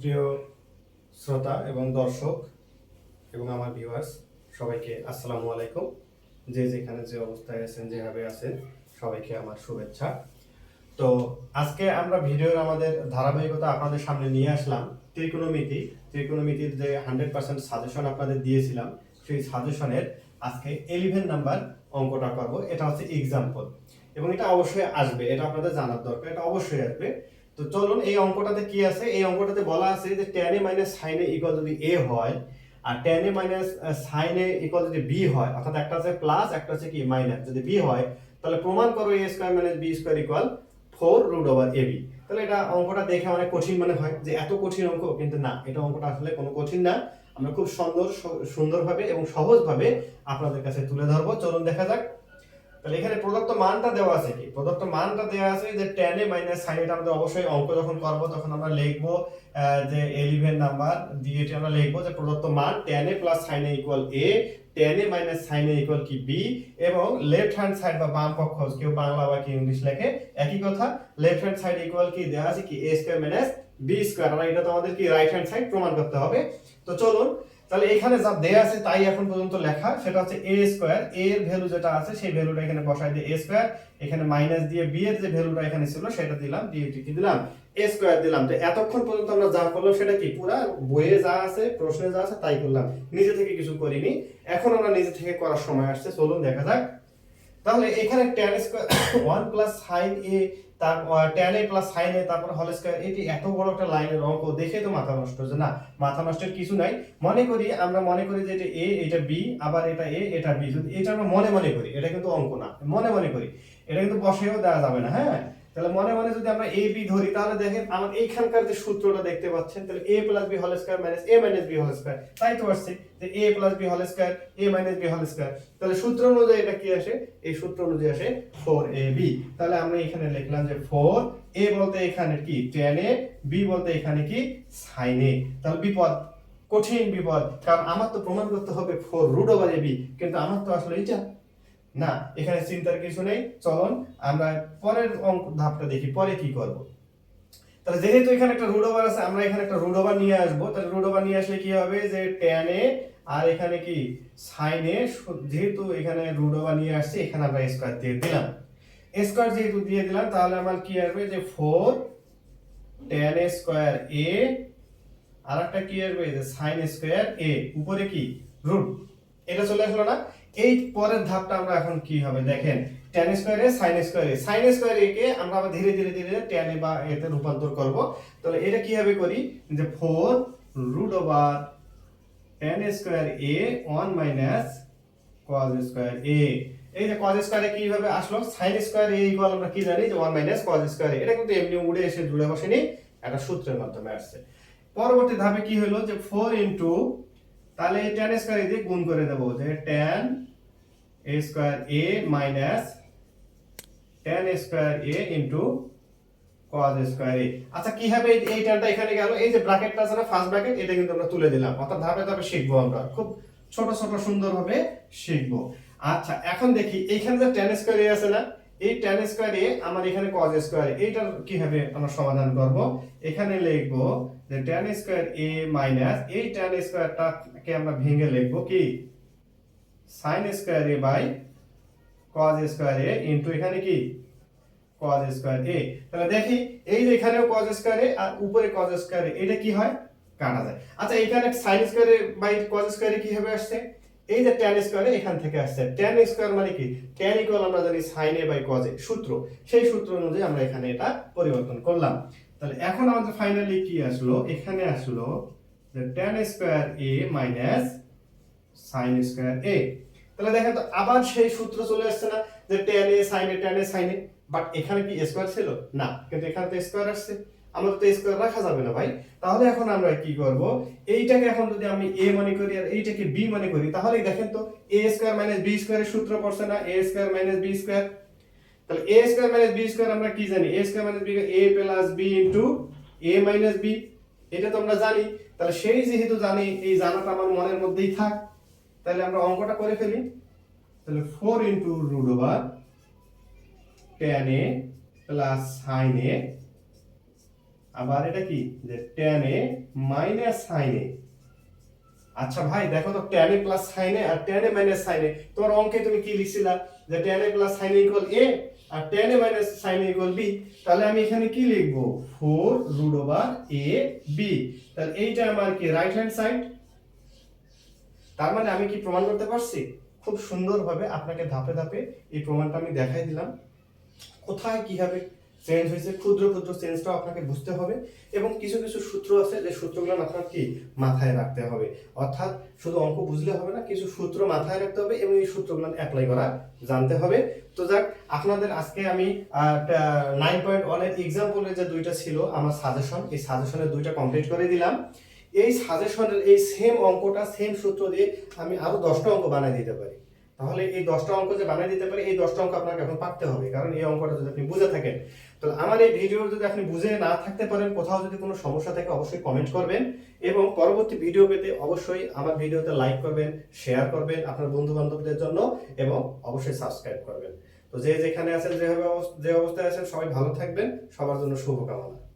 সুপ্রিয় শ্রোতা এবং দর্শক এবং আমার ভিউয়ার্স সবাইকে আসসালামু আলাইকুম। যে যেখানে যে অবস্থায় আছেন, যেভাবে আছেন, সবাইকে আমার শুভেচ্ছা। তো আজকে আমরা ভিডিওর আমাদের ধারাবাহিকতা আপনাদের সামনে নিয়ে আসলাম। ত্রিকোণমিতি, ত্রিকোণমিতির যে হান্ড্রেড পার্সেন্ট সাজেশন আপনাদের দিয়েছিলাম, সেই সাজেশনের আজকে এলিভেন নাম্বার অঙ্কটা করব। এটা হচ্ছে এক্সাম্পল এবং এটা অবশ্যই আসবে, এটা আপনাদের জানার দরকার, এটা অবশ্যই আসবে। তো চলুন এই অঙ্কটাতে কি আছে? এই অঙ্কটাতে বলা আছে যে tan a minus sin a equal যদি a হয়, আর tan a minus sin a equal যদি b হয়। অর্থাৎ একটা আছে প্লাস একটা আছে কি মাইনাস যদি b হয়, তাহলে প্রমাণ করো a square minus b square equal 4 root over ab তাহলে এটা অঙ্কটা দেখে অনেক কঠিন মনে হয় যে এত কঠিন অঙ্ক, কিন্তু না, এটা অঙ্কটা আসলে কোনো কঠিন না। আমরা খুব সুন্দর সুন্দরভাবে এবং সহজভাবে আপনাদের কাছে তুলে ধরবো। চলুন দেখা যাক। তাহলে এখানে প্রদত্ত মানটা দেওয়া আছে কি? প্রদত্ত মানটা দেওয়া আছে যে tan a মাইনাস sin এটা আমাদের অবশ্যই অঙ্ক যখন করব তখন আমরা লিখব যে এলিভেন নাম্বার দিয়ে এটি আমরা লিখব যে প্রদত্ত মান tan a plus sin a equal a, tan a minus sin a equal কি b, এবং লেফট হ্যান্ড সাইড বা বাম পক্ষ, কেউ বাংলা বা কি ইংলিশ লেখে, একই কথা লেফট হ্যান্ড সাইড ইকুয়াল কি দেওয়া আছে কি? a square minus b square আর এটা তো আমাদের কি রাইট হ্যান্ড সাইড প্রমাণ করতে হবে। তো চলুন তাহলে এখানে যা দেয়া আছে তাই এখন পর্যন্ত লেখা। সেটা হচ্ছে a স্কয়ার a এর ভ্যালু যেটা আছে সেই ভ্যালুটা এখানে বসাই দিয়ে a স্কয়ার এখানে মাইনাস দিয়ে b এর যে ভ্যালুটা এখানে ছিল সেটা দিলাম, দিয়ে কি দিলাম? a স্কয়ার দিলাম। তো এতক্ষণ পর্যন্ত আমরা যা করলাম সেটা কি? পুরা বইয়ে যা আছে, প্রশ্নে যা আছে তাই করলাম। নিজে থেকে কিছু করিনি। এখন আমরা নিজে থেকে করার সময় আসছে। চলুন দেখা যাক। তাহলে এখানে tan square 1 plus sin a তার a প্লাস সাইন এ তারপর হল স্কয়ার এটি এত বড় একটা লাইনের অঙ্ক, দেখে তো মাথা নষ্ট যে না? মাথা নষ্টের কিছু নাই। মনে করি, আমরা মনে করি যে এটা এ এটা বি আবার এটা এ এটা বি যদি এটা আমরা মনে মনে করি, এটা কিন্তু অঙ্ক না। মনে মনে করি, এটা কিন্তু বসেও দেওয়া যাবে না হ্যাঁ? তাহলে মনে মনে যদি আমরা এ বি ধরি, তাহলে দেখেন আমার এইখানকার যে সূত্রটা দেখতে পাচ্ছেন, তাহলে a plus b whole square minus a minus b whole square তাই তো আসছে যে a plus b whole square a minus b whole square তাহলে সূত্র অনুযায়ী এটা কি আসে? এই সূত্র অনুযায়ী আসে 4ab তাহলে আমরা এখানে লিখলাম যে 4 a বলতে এখানে কি? tan a, b বলতে এখানে কি? sin a তাহলে বিপদ, কঠিন বিপদ। কারণ আমার তো প্রমাণ করতে হবে 4 রুট ওভার ab কিন্তু আমার তো আসলে এটা না, এখানে চিন্তার কিছু নেই, চলুন, আমরা পরের অঙ্ক ধাপটা দেখি, পরে কি করব। তাহলে যেহেতু এখানে একটা রুট ওভার আছে, আমরা এখানে একটা রুট ওভার নিয়ে আসব। তাহলে রুট ওভার নিয়ে আসলে কি হবে? যে tan এ, আর এখানে কি? sin এ, যেহেতু এখানে রুট ওভার নিয়ে আসছে, এখানে আমরা স্কয়ার দিয়ে দিলাম। স্কয়ার যেহেতু দিয়ে দিলাম, তাহলে আমার কি আসবে? যে 4 tan স্কয়ার a আর একটা কি আসবে? যে sin স্কয়ার a, উপরে কি? রুট এটা চলে আসলো না? এই পরের ধাপটা আমরা এখন কি হবে? দেখেন, tan স্কয়ারে sin স্কয়ারে sin স্কয়ারে কে আমরা আবার ধীরে ধীরে ধীরে tan এ বা এতে রূপান্তর করব। তাহলে এটা কীভাবে করি? যে 4 root over tan square a 1 minus cos square a এই যে cos স্কয়ারে কীভাবে আসলো? sin স্কয়ার a ইকুয়াল আমরা কি জানি? যে 1 মাইনাস cos স্কয়ার এটা কিন্তু এমনি উড়ে এসে জুড়ে বসেনি, একটা সূত্রের মাধ্যমে আসছে। পরবর্তী ধাপে কি হলো? যে 4 ইনটু তাহলে এই tan স্কয়ার দিয়ে গুণ করে দেবো, যে tan a square a minus tan square a into cos square a আচ্ছা কি হবে এই- টানটা এখানে গেল? এই যে ব্র্যাকেটটা আছে না ফার্স্ট ব্র্যাকেট এটা কিন্তু আমরা তুলে দিলাম। অর্থাৎ ধাপে ধাপে শিখব আমরা। খুব ছোট ছোট সুন্দরভাবে শিখব। আচ্ছা এখন দেখি, এইখানে যে tan স্কয়ার a আছে না এই tan স্কয়ার a আমার এখানে cos স্কয়ার এইটার কীভাবে আমরা সমাধান করব? এখানে লিখব যে tan স্কয়ার a মাইনাস এই tan স্কয়ারটাকে আমরা ভেঙে লিখব কি? sin square a by cos square a into এখানে কি? cos স্কয়ার a তাহলে দেখি, এই যে এখানেও cos স্কয়ার a আর উপরে cos স্কয়ার এটা কি হয়? কাটা যায়। আচ্ছা এখানে sin square by cos square a কীভাবে আসছে? এই যে tan স্কয়ার এখান থেকে আসছে, tan স্কোয়ার মানে কি? tan ইকুয়াল আমরা জানি sin a বাই a, সূত্র। সেই সূত্র অনুযায়ী আমরা এখানে এটা পরিবর্তন করলাম। তাহলে এখন আমাদের ফাইনালি কি আসলো? এখানে আসলো যে tan square a minus sine square a তাহলে দেখেন তো, আবার সেই সূত্র চলে আসছে না যে tan a sin a, tan a, sin a but এখানে কি স্কোয়ার ছিল? না, কিন্তু এখানে তো স্কোয়ার আসছে। আমাদের তো স্কোয়ার রাখা যাবে না ভাই। তাহলে এখন আমরা কি করব? এইটাকে এখন যদি আমি এ মনে করি আর এইটাকে বি মনে করি তাহলে দেখেন তো এ স্কোয়ার মাইনাস b স্কয়ারের সূত্র পড়ছে না। A square minus b square তাহলে a square minus b square আমরা কি জানি? A square minus b a plus b into a minus b এটা তো আমরা জানি। তাহলে সেই যেহেতু জানি, এই জানাটা আমার মনের মধ্যেই থাক। তাহলে আমরা অঙ্কটা করে ফেলি। তাহলে four into root over tan a plus sine a আবার এটা কি? যে tan a minus sin a আচ্ছা ভাই, দেখো তো tan a plus sin a আর tan a minus sin a তোমার অঙ্কে তুমি কি লিখছিলা? যে tan a plus sin a equal a আর tan a minus sin a equal b তাহলে আমি এখানে কি লিখব? 4 রুট ওভার a b তাহলে এইটা আমার কি রাইট হ্যান্ড সাইড তার মানে আমি কি প্রমাণ করতে পারছি? খুব সুন্দরভাবে আপনাকে ধাপে ধাপে এই প্রমাণটা আমি দেখাই দিলাম। কোথায় কীভাবে চেঞ্জ হয়েছে, ক্ষুদ্র ক্ষুদ্র চেঞ্জটাও আপনাকে বুঝতে হবে এবং কিছু কিছু সূত্র আছে যে সূত্রগুলো আপনার কি? মাথায় রাখতে হবে। অর্থাৎ শুধু অঙ্ক বুঝলে হবে না, কিছু সূত্র মাথায় রাখতে হবে এবং এই সূত্রগুলো অ্যাপ্লাই করা জানতে হবে। তো যাক, আপনাদের আজকে আমি নাইন পয়েন্ট ওয়ানের এক্সাম্পলের যে দুইটা ছিল, আমার সাজেশন এই সাজেশনের দুইটা কমপ্লিট করে দিলাম। এই সাজেশনের এই সেম অঙ্কটা সেম সূত্র দিয়ে আমি আরও দশটা অঙ্ক বানিয়ে দিতে পারি। তাহলে এই দশটা অঙ্ক যে বানিয়ে দিতে পারি, এই দশটা অঙ্ক আপনাকে এখন পারতে হবে। কারণ এই অঙ্কটা যদি আপনি বুঝে থাকেন তো আমার এই ভিডিও যদি আপনি বুঝে না থাকতে পারেন, কোথাও যদি কোনো সমস্যা থাকে, অবশ্যই কমেন্ট করবেন এবং পরবর্তী ভিডিও পেতে অবশ্যই আমার ভিডিওতে লাইক করবেন শেয়ার করবেন আপনার বন্ধু বান্ধবদের জন্য এবং অবশ্যই সাবস্ক্রাইব করবেন। তো যে যেখানে আছেন, যেভাবে যে অবস্থায় আছেন, সবাই ভালো থাকবেন। সবার জন্য শুভকামনা।